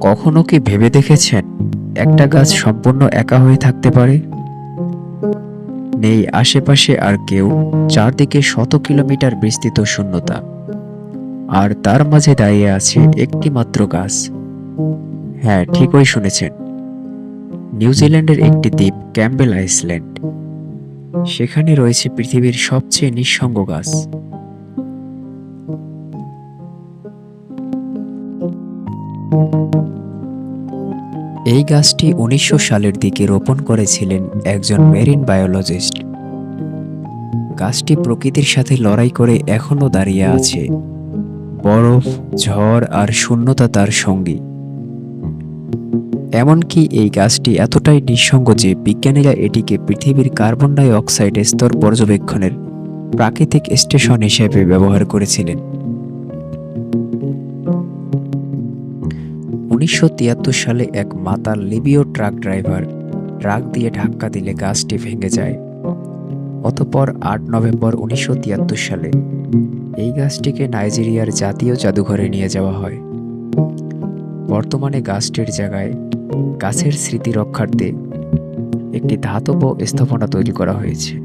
কখনো কি ভেবে দেখেছেন একটা গাছ সম্পূর্ণ একা হয়ে থাকতে পারে? নেই আশেপাশে আর কেউ, চারদিকে শত কিলোমিটার বিস্তৃত শূন্যতা। আর তার মাঝে দাঁড়িয়ে আছে একটি মাত্র গাছ। হ্যাঁ ঠিকই শুনেছেন। নিউজিল্যান্ডের একটি দ্বীপ ক্যাম্বেল আইসল্যান্ড। সেখানে রয়েছে পৃথিবীর সবচেয়ে নিঃসঙ্গ গাছ। এই গাছটি উনিশশো সালের দিকে রোপণ করেছিলেন একজন মেরিন বায়োলজিস্ট। গাছটি প্রকৃতির সাথে লড়াই করে এখনও দাঁড়িয়ে আছে। বরফ, ঝড় আর শূন্যতা তার সঙ্গী। এমনকি এই গাছটি এতটাই নিঃসঙ্গ যে বিজ্ঞানীরা এটিকে পৃথিবীর কার্বন ডাই অক্সাইড স্তর পর্যবেক্ষণের প্রাকৃতিক স্টেশন হিসেবে ব্যবহার করেছিলেন। উনিশশো তিয়াত্তর সালে এক মাতাল লিবিও ট্রাক ড্রাইভার ট্রাক দিয়ে ধাক্কা দিলে গাছটি ভেঙে যায়। অতপর আট নভেম্বর উনিশশো তিয়াত্তর সালে এই গাছটিকে নাইজেরিয়ার জাতীয় জাদুঘরে নিয়ে যাওয়া হয়। বর্তমানে গাছটির জায়গায় গাছের স্মৃতি রক্ষার্থে একটি ধাতব স্থাপনা তৈরি করা হয়েছে।